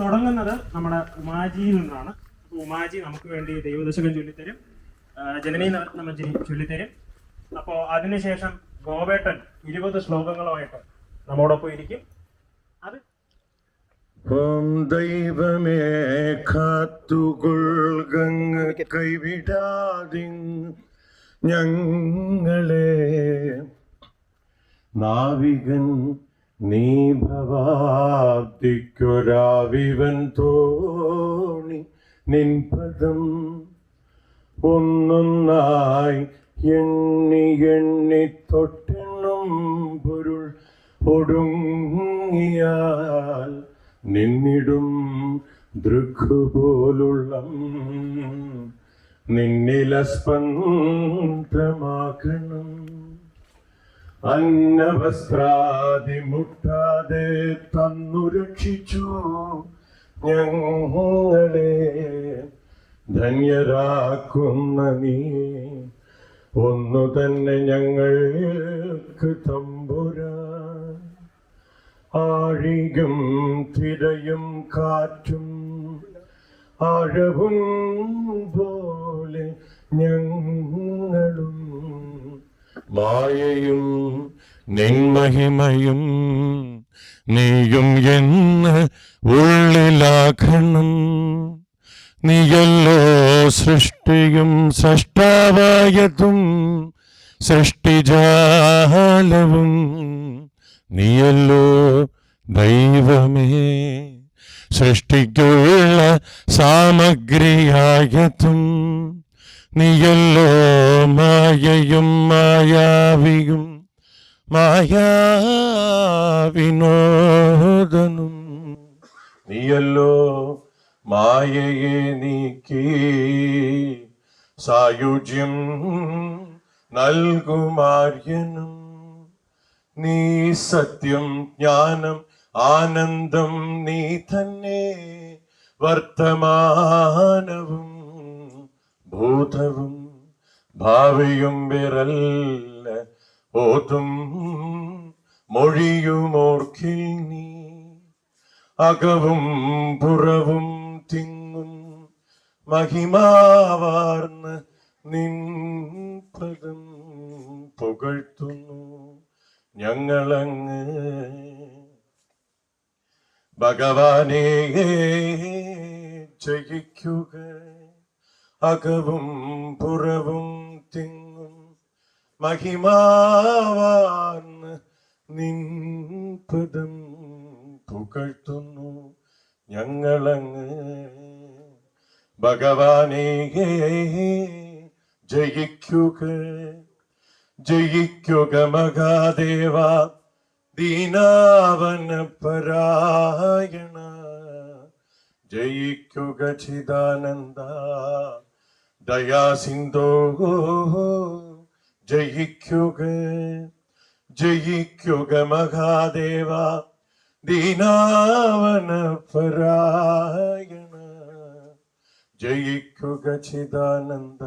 തുടങ്ങുന്നത് നമ്മുടെ ഉമാജിയിൽ നിന്നാണ്. ഉമാജി നമുക്ക് വേണ്ടി ദൈവദശകം ചൊല്ലിത്തരും. ജനനീ നമഞ്ജരി ചൊല്ലിത്തരും. അപ്പോൾ അതിനുശേഷം ഗോവേട്ടൻ ഇരുപത് ശ്ലോകങ്ങളുമായിട്ട് നമ്മോടൊപ്പം ഇരിക്കും. അത് ഓം ദൈവമേ കാത്തുകൊൾകങ്ങ് കൈവിടാതി ഞങ്ങളെ നാവികൻ നീ ഭവാബ്ദിക്കൊരാവിവൻ തോണി നിൻപദം ഒന്നൊന്നായി എണ്ണി എണ്ണി തൊട്ടെണ്ണം പൊരുൾ ഒടുങ്ങിയാൽ നിന്നിടും ദൃഘുപോലുള്ള നിന്നില സ്പന്ദമാക്കണം അന്നവസ്ത്രാദി മുട്ടാതെ തന്നു രക്ഷിച്ചു ഞങ്ങളെ. ധന്യരാക്കുന്ന നീ. ഒന്നു തന്നെ ഞങ്ങൾക്ക് തമ്പുരാ. ആഴിയും തിരയും കാറ്റും ആഴവും പോലെ ഞങ്ങളും. മായയും നിന്മഹിമയും നീയും എന്ന് ഉള്ളിലാക്കണം നീയല്ലോ സൃഷ്ടിയും സൃഷ്ടാവായതും സൃഷ്ടിജാലവും. നീയല്ലോ ദൈവമേ സൃഷ്ടിക്കുള്ള സാമഗ്രിയായതും നീയല്ലോ മായയും മായാവിയും മായാവിനോദനും. നീയല്ലോ മായയെ നീക്കി സായുജ്യം നൽകുമാര്യനും. നീ സത്യം ജ്ഞാനം ആനന്ദം നീ തന്നെ വർത്തമാനവും. ഭൂതവും ഭാവിയും വിരല്ല ഓതും മൊഴിയുമോർക്കിൽ നീ അകവും പുറവും തിങ്ങും മഹിമാവാർന്ന് നിൻ പദം പുകഴ്ത്തുന്നു ഞങ്ങളങ്ങ്. ഭഗവാനെ ജയിക്കുക. അകവും പുറവും തിങ്ങും മഹിമാവാർന്ന് നിൻ പദം പുകഴ്ത്തുന്നു ഞങ്ങളങ്ങ്. ഭഗവാനേ ജയിക്കുക ജയിക്കുക മഹാദേവ ദീനാവന പരായണ. ജയിക്കുക ചിദാനന്ദ. ദയാസിന്ധോ ജയിക്കുക ജയിക്കുക മഹാദേവ ദീനാവന പരായണ ജയിക്കുക ചിദാനന്ദ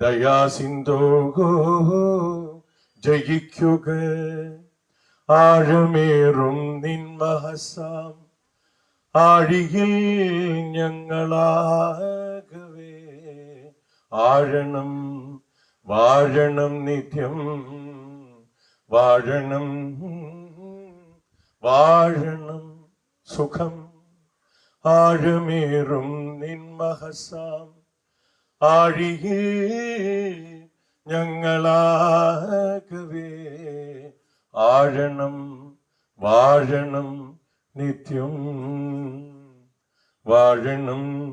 ദയാസിന്ധോ ജയിക്കുക. ആഴമേറും നിൻ മഹസാം ആഴിയിൽ ഞങ്ങളാകവേ ആഴണം വാഴണം നിത്യം. വാഴണം വാഴണം സുഖം. ആഴമേറും നിൻ മഹസാം. ആഴിയിൽ ഞങ്ങളാകവേ. ആഴണം വാഴണം നിത്യം. വാഴണം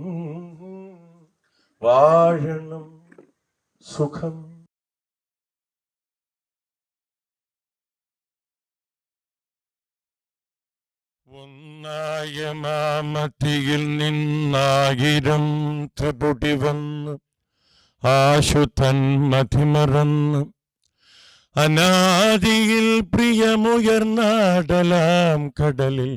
വാഴണം സുഖം. ഒന്നായ മാമത്തിയിൽ നിന്നായിരം ത്രിപുടി വന്ന് ആശുതൻ മതിമറന്ന് അനാദിയിൽ പ്രിയമുയർന്നാടലാം കടലിൽ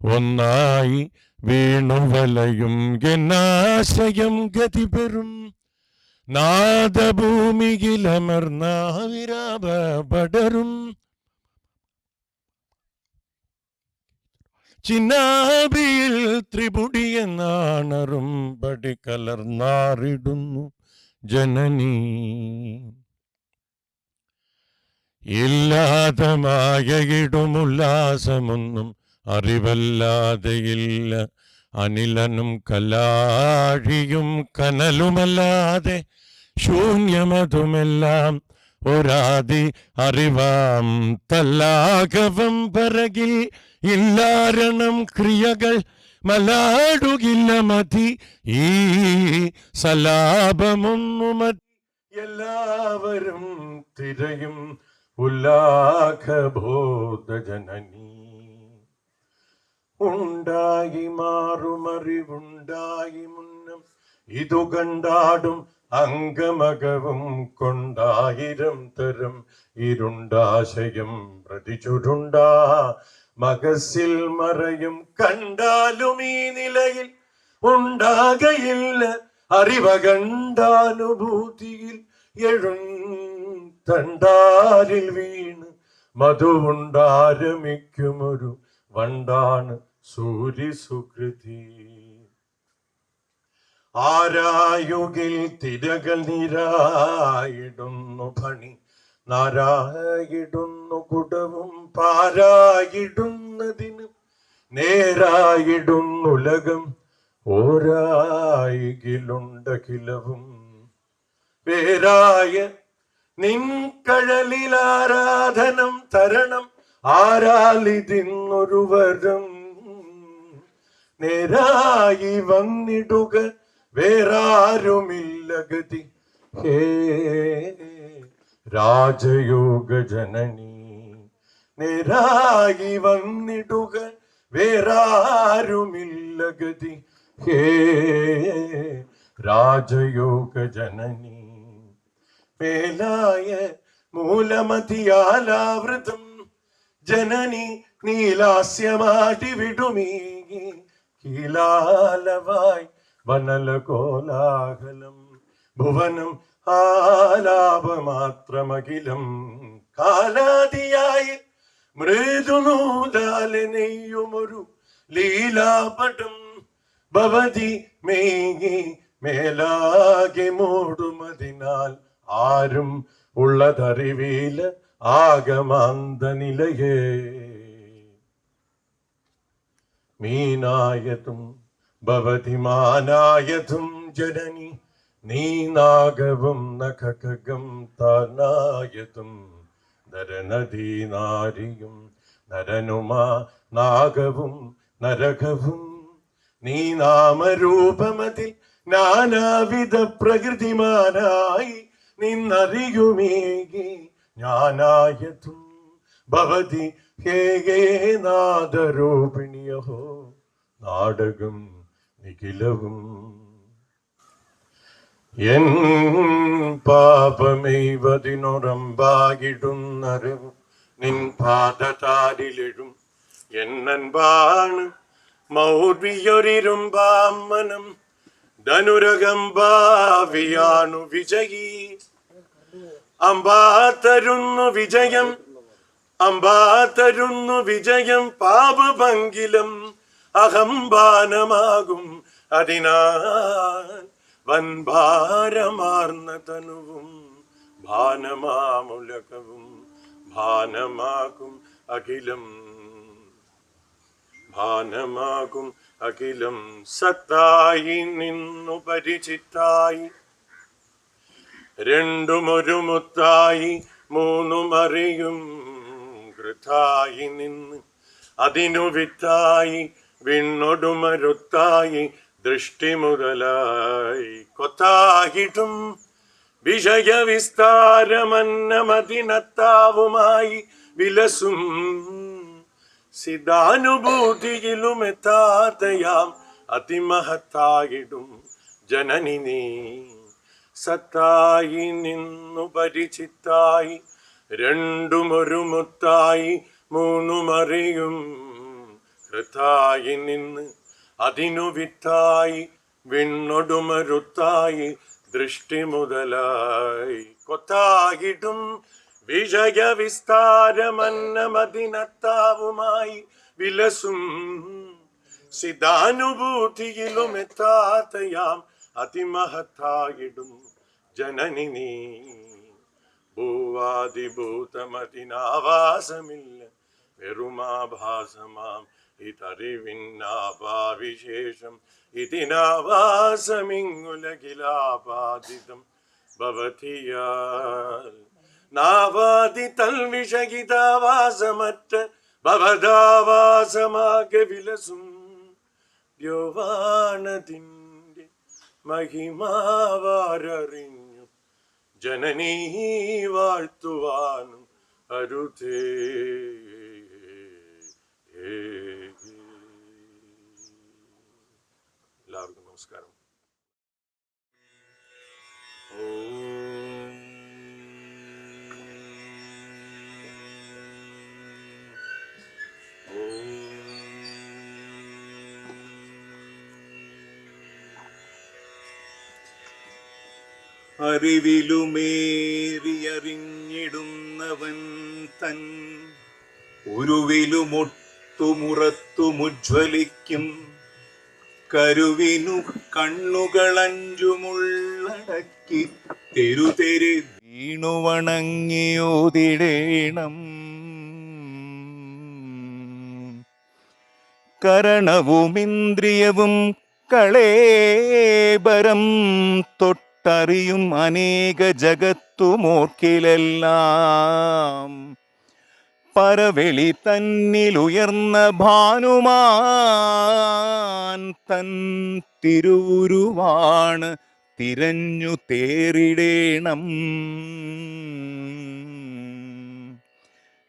ഒന്നായി വീണുവലയും എന്നാശയം ഗതി പെറും നാദഭൂമിയിലമർന്നാവിരാപടരും ചിന്നാബിയിൽ ത്രിപുടി എന്നാണറും പടി കലർന്നാറിടുന്നു ജനനീ. ഇല്ലാതെ മായയിടുമുല്ലാസമൊന്നും അറിവല്ലാതെയില്ല. അനിലനും കലാഴിയും കനലുമല്ലാതെ ശൂന്യമതുമെല്ലാം ഒരാതി അറിവാം. തല്ലാകവം പറകിൽ ഇല്ലാരണം ക്രിയകൾ മലാടുകില്ല മതി. ഈ സലാപമൊന്നു മതി എല്ലാവരും തിരയും ഉല്ലാഖബോധജനനീ ഉണ്ടായി മാറുമറിവുണ്ടായി മുന്നം ഇതു കണ്ടാടും അംഗമകവും കൊണ്ടായിരം തരം ഇരുണ്ടാശയം പ്രതിചുരുണ്ടാ. മകസിൽ മറയും കണ്ടാലും ഈ നിലയിൽ ഉണ്ടാകയില്ല. അറിവകണ്ടാനുഭൂതിയിൽ എഴും തണ്ടാരിൽ വീണ് മധുവുണ്ടാരമിക്കുമൊരു വണ്ടാണ് സൂര്യസുകൃതി. ആരായുകിൽ തിരകൾ നിരായിടുന്നു പണി നാരായിടുന്നു കുടവും പാരായിടുന്നതിന് നേരായിടുന്നുലകം ഓരായികിലുണ്ടകിലവും പേരായ നിൻ കഴലിൽ ആരാധനം തരണം. ആരാലിതിന്നൊരു വരം നേരായി വന്നിടുക വേറാരുമില്ല ഗതി. ഹേ രാജയോഗ ജനനി നേരായി വന്നിടുക വേറാരുമില്ല ഗതി. ഹേ രാജയോഗ ജനനി മേലായ മൂലമതിയാലാവൃതം ജനനി നീലാസ്യമാടി വിടുമീ കീലാലവായി വനല കോലാഹലം. ഭുവനം ആലാപമാത്രമഖിലം. കാലാതിയായി മൃദുനൂതാല നെയ്യുമൊരു ലീലാപടം. ഭവതി മേങ്ങി മേലാകെ മൂടുമതിനാൽ ആരും ഉള്ളതറിവീല ആഗമാന്ത നിലയേ മീനായതും ഭവതി മാനായതും ജനനി നീനാഗവും നഖകം താനായതും. നരനദീ നാരിയും നരനുമാ നാഗവും നരകവും. നീ നാമരൂപമതിൽ നാനാവിധ പ്രകൃതിമാനായി നിന്നറിയുമേകി. ഞാനായതും ഭവതി ഹേഗേ നാദരൂപിണിയഹോ നാടകം നിഖിലവും. എൻ പാപമെയ്വതിനുറമ്പാകിടുന്നറിവും നിൻ പാദതാരിലെഴും എന്നൻപാണ് മൗർവിയൊരിരുമ്പാമനം ധനുരകമ്പാവിയാണു വിജയീ. അമ്പാ തരുന്നു വിജയം അമ്പാ തരുന്നു വിജയം പാപഭംഗിലം അഹംബാനമാകും അതിനാൽ വൻഭാരമാർന്ന തനുവും ഭാനമാമുലകവും ഭാനമാകും അഖിലം. ഭാനമാകും അഖിലം സത്തായി നിന്നു പരിചിത്തായി രണ്ടുമൊരു മുത്തായി മൂന്നുമറിയും കൃതായി നിന്ന്. അതിനു വിത്തായി വിണ്ണൊടുമരുത്തായി ദൃഷ്ടി മുതലായി കൊത്തായിടും വിഷയവിസ്താരമന്നമതിനത്താവുമായി വിലസും. സിതാനുഭൂതിയിലും എത്താതയാം അതിമഹത്തായിടും ജനനി നീ സത്തായി നിന്നു പരിചിത്തായി രണ്ടുമൊരു മുത്തായി മൂന്നുമറിയും കൃതായി നിന്ന് അതിനു വിത്തായി വിണ്ണൊടുമരുത്തായി ദൃഷ്ടി മുതലായി. കൊത്തായിടും വിഷയ വിസ്താരമന്നമതിനത്താവുമായി വിലസും. സിതാനുഭൂതിയിലും എത്താത്തയാം അതിമഹത്തായിടും ജനനി നീ. ഭൂവാതിഭൂതമതിനാവാസമില്ല വെറുമാഭാസമാം ഇതറിവിന്നാപാവിശേഷം ഇതിനാവാസമിങ്ങുലകിലാപാദിതം ഭവതിയാൽ. നാവാദി തൽവിഷകിതാവാസമറ്റ ഭവതാവാസമാകെ വിലസും. ദ്യോവാണതിന്റെ മഹിമാവാരറിഞ്ഞു. ജനനീ വാഴ്ത്തുവാനും അരുതേ. എല്ലാവർക്കും നമസ്കാരം. അറിവിലുമേറിയറിഞ്ഞിടുന്നവൻ തൻ ഉരുവിലുമൊട്ടുമുറത്തുമുജ്വലിക്കും. കരുവിനു കണ്ണുകളഞ്ചുമുള്ളടക്കി തെരുതെരു വീണുവണങ്ങിയോതിടേണം. കരണവുമിന്ദ്രിയവും കളേബരം തൊട്ടറിയും അനേക ജഗത്തുമോർക്കിലെല്ലാം. പരവെളി തന്നിലുയർന്ന ഭാനുമാൻ തൻ തിരുവുരുവാണ് തിരഞ്ഞു തേറിടേണം.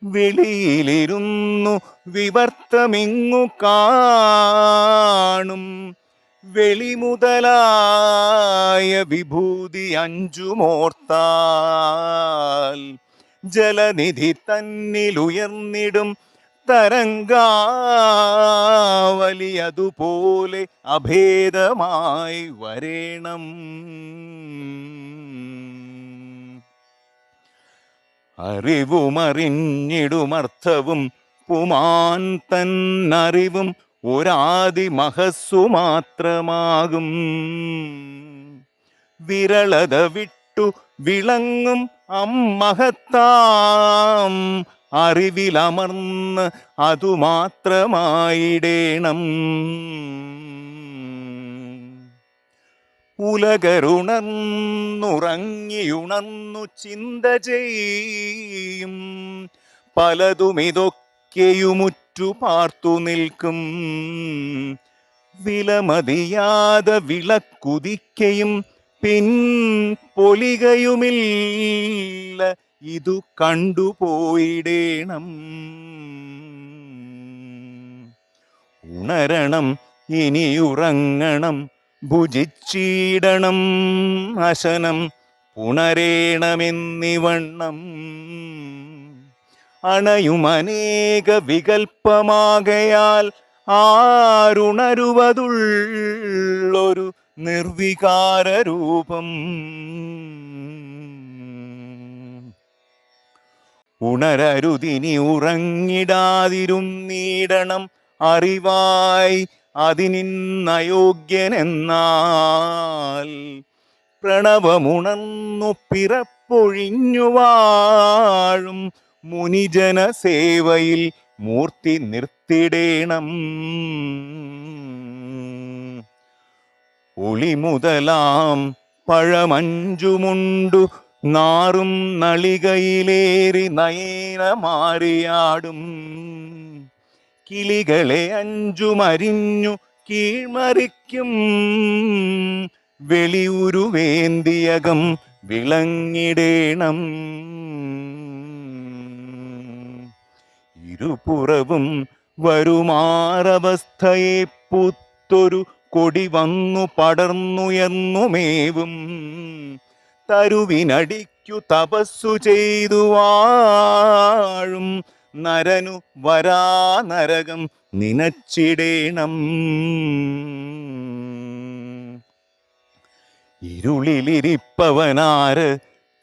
വെളിയിലിരുന്നു വിവർത്തമിങ്ങു കാണും വെളിമുതലായ വിഭൂതി അഞ്ചുമോർത്താൽ ജലനിധി തന്നിലുയർന്നിടും തരംഗാവലി അതുപോലെ അഭേദമായി വരേണം. അറിവുമറിഞ്ഞിടുമർത്ഥവും പുമാൻ തന്നറിവും ഒരാദി മഹസ്സു മാത്രമാകും വിരളത വിട്ടു വിളങ്ങും അമ്മഹത്താം. അറിവിലമർന്ന് അതുമാത്രമായിടേണം. ഉലകരുണർന്നുറങ്ങിയുണർന്നു ചിന്ത ചെയ്യും. പലതും ഇതൊക്കെയുമുറ്റു പാർത്തു നിൽക്കും. വിലമതിയാതെ വിളക്കുതിക്കയും പിൻ പൊലികയുമില്ല. ഇതു കണ്ടുപോയിടേണം. ഉണരണം ഇനി ഉറങ്ങണം ഭുജിച്ചീടണം അശനം പുണരേണമെന്നിവണ്ണം. അണയുമനേക വികൽപ്പമാകയാൽ ആരുണരുവതുള്ളൊരു നിർവികാര രൂപം ഉണരരുതിനി ഉറങ്ങിടാതിരുന്നീടണം അറിവായി അതിനിന്നയോഗ്യനെന്നാൽ പ്രണവമുണർന്നു പിറപ്പൊഴിഞ്ഞു വാഴും മുനിജന സേവയിൽ മൂർത്തി നിർത്തിടേണം. ഒളി മുതലാം പഴമഞ്ചുമുണ്ടു നാറും നളികയിലേറി നയനമാറിയാടും. കിളികളെ അഞ്ചുമരിഞ്ഞു കീഴ്മറിക്കും. വെളിയുരുവേന്തിയകം വിളങ്ങിടേണം. ഇരുപുറവും വരുമാറവസ്ഥയെ പുത്തൊരു കൊടി വന്നു പടർന്നുയർന്നുമേവും. തരുവിനടിക്കു തപസ്സു ചെയ്തു വാഴും നരനു വരാ നരകം നിനച്ചിടേണം. ഇരുളിലിരിപ്പവനാര്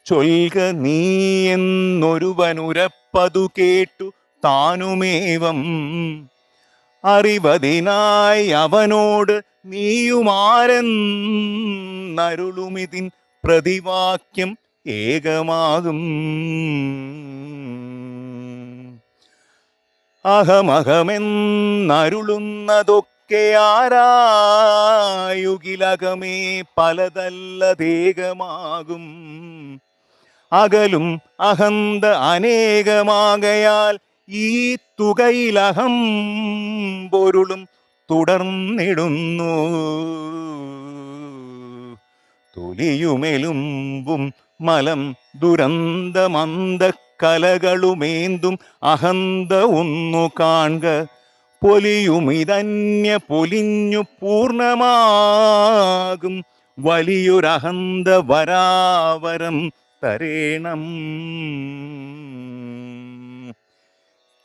ചൊൽക നീ എന്നൊരുവനുരപ്പതു കേട്ടു താനുമേവം. അറിവതിനായി അവനോട് നീയുമാരെന്നരുളുമിതിൻ പ്രതിവാക്യം ഏകമാകും. അഹമഹമെന്നരുളുന്നതൊക്കെ ആരായുകിലകമേ പലതല്ലതേകമാകും അകലും അഹന്ത അനേകമാകയാൽ ഈ തുകയിലഹം പൊരുളും തുടർന്നിടുന്നു. തൊലിയുമെലുമ്പും മലം ദുരന്തമന്ത കലകളുമേന്തും അഹന്ത ഒന്നു കാൺക പൊലിയുമിതന്യ പൊലിഞ്ഞു പൂർണമാകും വലിയൊരഹന്ത വരാവരം തരേണം.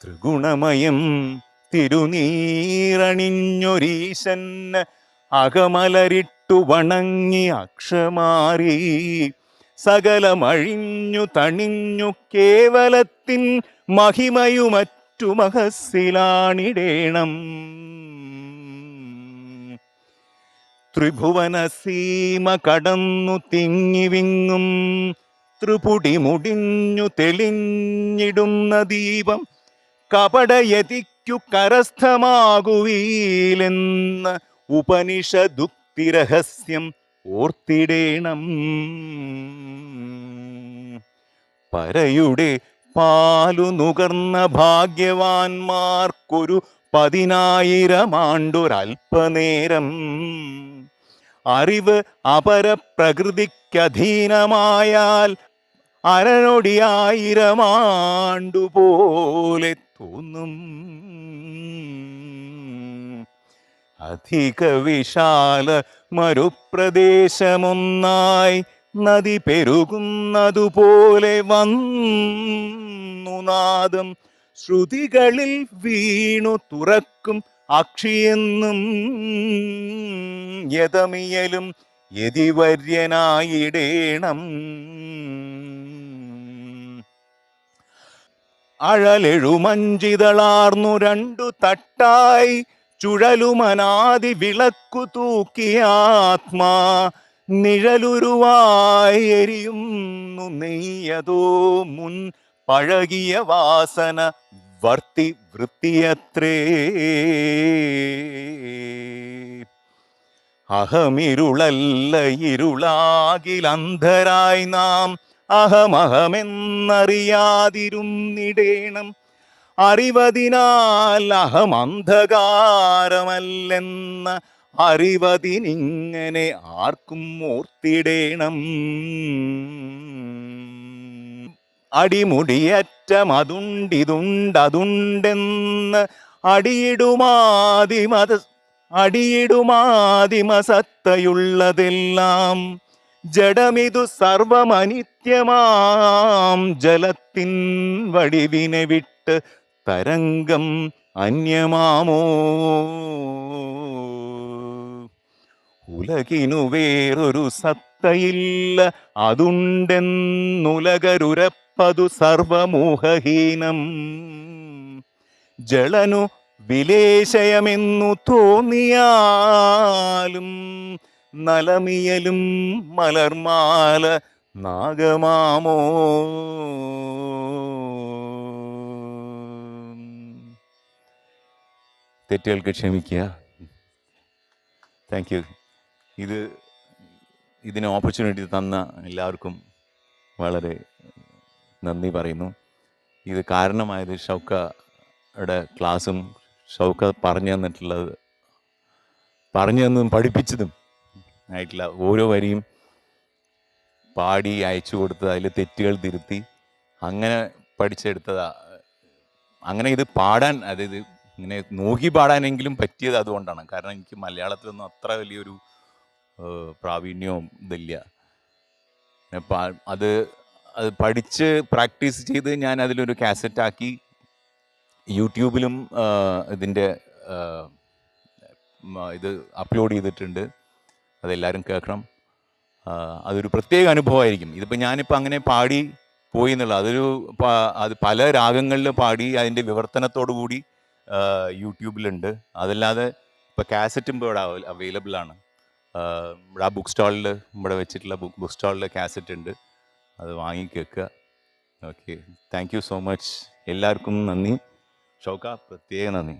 ത്രിഗുണമയം തിരുനീറണിഞ്ഞൊരീശന് അകമലരിട്ടു വണങ്ങി അക്ഷമാറി. സകലമഴിഞ്ഞു തണിഞ്ഞു കേവലത്തിൻ മഹിമയുമറ്റു മഹസ്സിലാണിടേണം. ത്രിഭുവന സീമ കടന്നു തിങ്ങിവിങ്ങും ത്രിപുടി മുടിഞ്ഞു തെളിഞ്ഞിടുന്ന ദീപം കപടയതിക്കു കരസ്ഥമാകുവീലെന്ന് ഉപനിഷദുക്തിരഹസ്യം ഓർത്തിടേണം. പരയുടെ പാലു നുകർന്ന ഭാഗ്യവാന്മാർക്കൊരു പതിനായിരം ആണ്ടൊരൽപ്പനേരം അറിവ് അപരപ്രകൃതിക്കധീനമായാൽ അരനൊടിയായിരമാണ്ടുപോലെ തോന്നും. അധിക വിശാല മരുപ്രദേശമൊന്നായി നദി പെരുകുന്നതുപോലെ വന്നു നാദം. ശ്രുതികളിൽ വീണു തുറക്കും അക്ഷിയെന്നും യഥമിയലും യതിവര്യനായിടേണം അഴലെഴുമഞ്ചിതളാർന്നു രണ്ടു തട്ടായി ചുഴലുമനാദി വിളക്കു തൂക്കിയ ആത്മാ നിഴലുരുവായി എരിയുന്നു നെയ്യതോ മുൻ പഴകിയ വാസന വർത്തി വൃത്തിയത്രേ. അഹമിരുളല്ല ഇരുളാകിലന്ധരായി നാം അഹമഹമെന്നറിയാതിരുന്നിടേണം. അറിവതിനാൽ അഹമന്ധകാരമല്ലെന്ന അറിവതിനിങ്ങനെ ആർക്കും ഓർത്തിടേണം. അടിമുടിയറ്റമതുണ്ടിതുണ്ടതുണ്ടെന്ന് അടിയിടുമാതിമത അടിയിടുമാതിമസത്തയുള്ളതെല്ലാം ജഡമിതു സർവമനിത്യമാം ജലത്തിൻ വടിവിനെ വിട്ട് തരംഗം അന്യമാമോ? ഉലകിനു വേറൊരു സത്തയില്ല അതുണ്ടെന്നുലകരുരപ്പതു സർവമോഹഹീനം. ജളനു വിലേശയമെന്നു തോന്നിയാലും നലമിയലും മലർമാല നാഗമാമോ. തെറ്റുകൾക്ക് ക്ഷമിക്കുക. താങ്ക് യു ഇത് ഇതിന് ഓപ്പർച്യൂണിറ്റി തന്ന എല്ലാവർക്കും വളരെ നന്ദി പറയുന്നു. ഇത് കാരണമായത് ഷൗക്കയുടെ ക്ലാസ്സും ഷൗക്ക പറഞ്ഞു തന്നിട്ടുള്ളത് പറഞ്ഞു തന്നതും പഠിപ്പിച്ചതും ആയിട്ടുള്ള ഓരോ വരിയും പാടി അയച്ചു കൊടുത്ത് അതിൽ തെറ്റുകൾ തിരുത്തി അങ്ങനെ പഠിച്ചെടുത്തതാ. അങ്ങനെ ഇത് പാടാൻ അതായത് ഇങ്ങനെ നോക്കി പാടാനെങ്കിലും പറ്റിയത് അതുകൊണ്ടാണ്. കാരണം എനിക്ക് മലയാളത്തിലൊന്നും അത്ര വലിയൊരു പ്രാവീണ്യവും ഇതില്ല. അത് അത് പഠിച്ച് പ്രാക്ടീസ് ചെയ്ത് ഞാൻ അതിലൊരു കാസറ്റാക്കി യൂട്യൂബിലും ഇതിന്റെ ഇത് അപ്ലോഡ് ചെയ്തിട്ടുണ്ട്. അതെല്ലാവരും കേൾക്കണം. അതൊരു പ്രത്യേക അനുഭവമായിരിക്കും. ഇതിപ്പോൾ ഞാനിപ്പോൾ അങ്ങനെ പാടി പോയി എന്നുള്ള അതൊരു അത് പല രാഗങ്ങളിൽ പാടി അതിന്റെ വിവർത്തനത്തോടു കൂടി യൂട്യൂബിലുണ്ട്. അതല്ലാതെ ഇപ്പോൾ കാസറ്റും ഇപ്പോൾ ഇവിടെ അവൈലബിൾ ആണ്. ഇവിടെ ആ ബുക്ക് സ്റ്റാളിൽ ഇവിടെ വെച്ചിട്ടുള്ള ബുക്ക് ബുക്ക് സ്റ്റാളിൽ കാസറ്റ് ഉണ്ട്. അത് വാങ്ങി കേൾക്കുക. Okay thank you so much എല്ലാവർക്കും നന്ദി. ഷൗക്ക പ്രത്യേക നന്ദി.